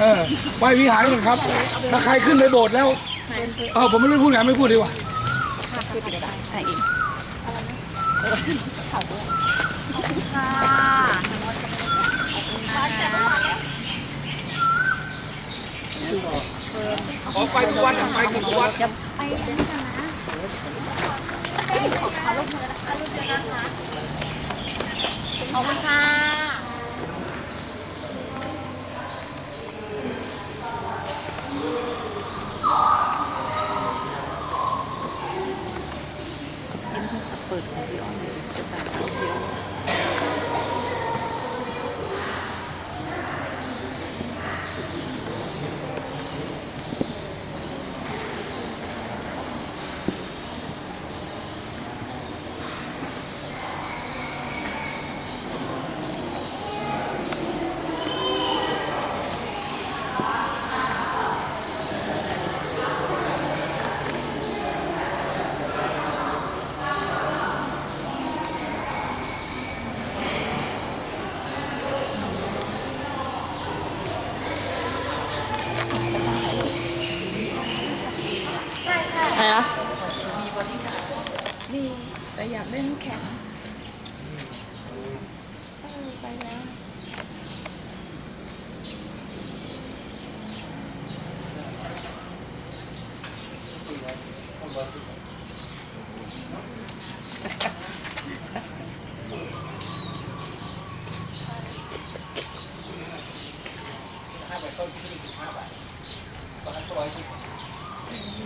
เออไหว้วิหารก่อนครับ ถ้าใครขึ้นไปโบสถ์แล้ว เออผมไม่รู้พูดไงไม่พูดดีกว่าขอไปทุกวัดอะไปทุกวัดขอบคุณค่ะ อะไรนะแต่อยากเล่นแข่งมันจังโอ้จริงเหรอแล้ว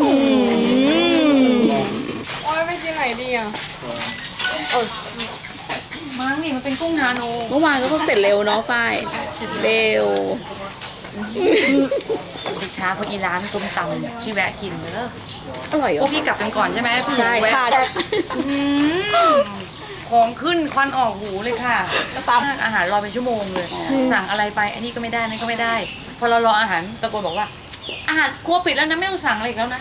โอ้ยไปกินไหนดีอะมั้งนี่มันเป็นกุ้งนาโนเมื่อวานก็เพิ่งเสร็จเร็วเนาะฝ้ายเร็วไปช้าเพราะอีร้านส้มตำที่แวะกินเนอะอร่อยเหรพวอกพี่กลับกันก่อนใช่ไหมพี่หนูใช่แวะค่ะอืมของขึ้นควันออกหูเลยค่ะตามอาหารรอเป็นชั่วโมงเลย สั่งอะไรไปอันนี้ก็ไม่ได้นั่นก็ไม่ได้ พอเรารออาหารตะโกนบอกว่า อาหารครัวปิดแล้วนะไม่ต้องสั่งอะไรอีกแล้วนะ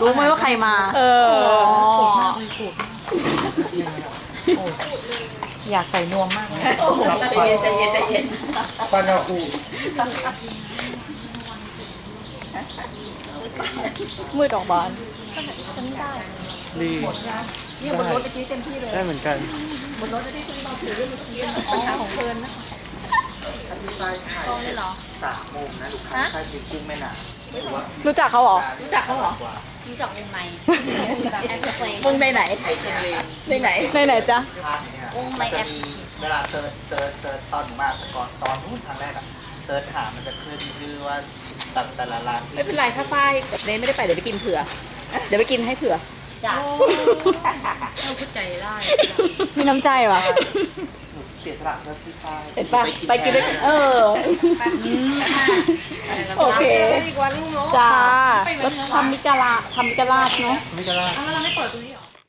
รู้ไหมว่าใครมา เออโกรธมากเลยโกรธมากโอ้ยอยากใส่นวมมากเลยใจเย็นใจเย็นใจเย็นปัญญาอูมืดออกบานดีเนี่ยบนรถไปชี้เต็มที่เลย ได้เหมือนกันปัญหาของเพลินนะ กองเลยเหรอสามโมงนะลูกค้าใครเป็นกุ้งแม่น้รู้จักเขาเหรอ รู้จักเขาเหรอ รู้จักวงในแอปเพลย์วงในไหนในไหนในไหนจ๊ะำภาพเนี่ยวงในมันแอจะปมีเวลาเซิร์ชเซิร์ชเซิร์ชตอนหนูมาแต่ก่อนตอนนู้นครั้งแรกอะเซิร์ชหามันจะขึ้นชื่อว่าแต่แต่ละร้านที่ไม่เป็นไรถ้าป้ายกับเนยไม่ได้ไปเดี๋ยวไปกินเผื่อ เดี๋ยวไปกินให้เผื่อจ้ะเข้าใจได้ มีน้ำใจวะหนูเสียสละเพื่อพี่ฝ้ายเห็นปะไปกินด้วยกันเออ โอเคอีกวันลูกเนาะจ้าแล้วทำมิจาระทำมิจาราชเนาะ ไม่จะล่าแล้วเราไม่เปิดตรงนี้หรอ